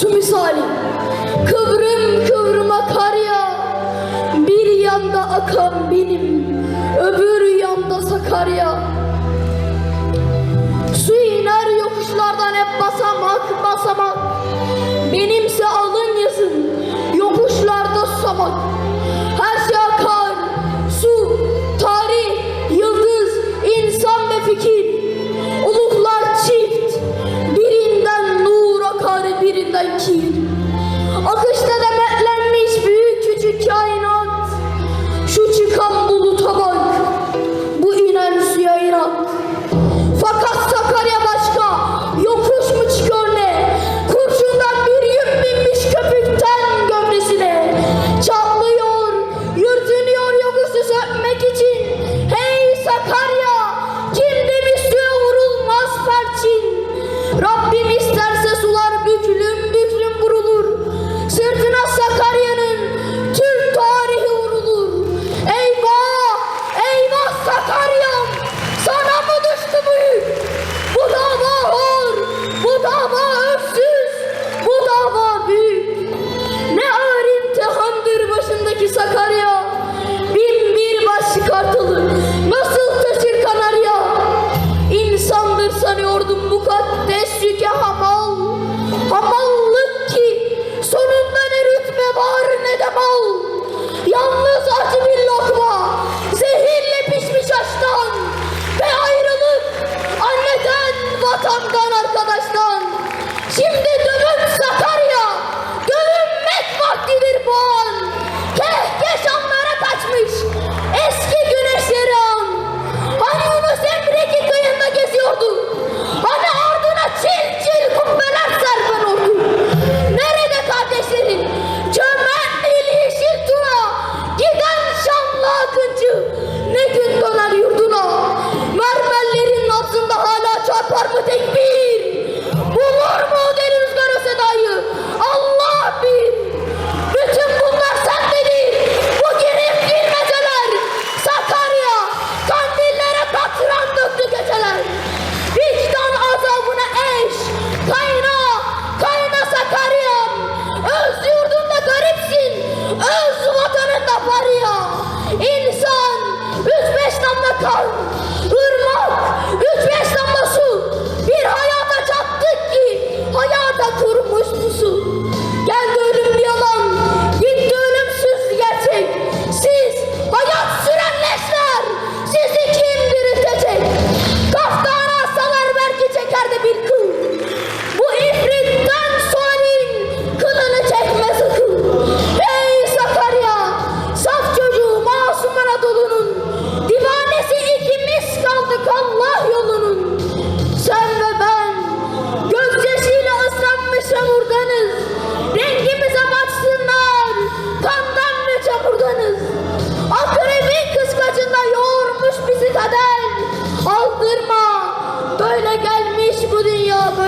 su misali. Kıvrım kıvrım akar ya Bir yanda akan benim Öbür yanda Sakarya Su You.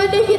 নইলে কি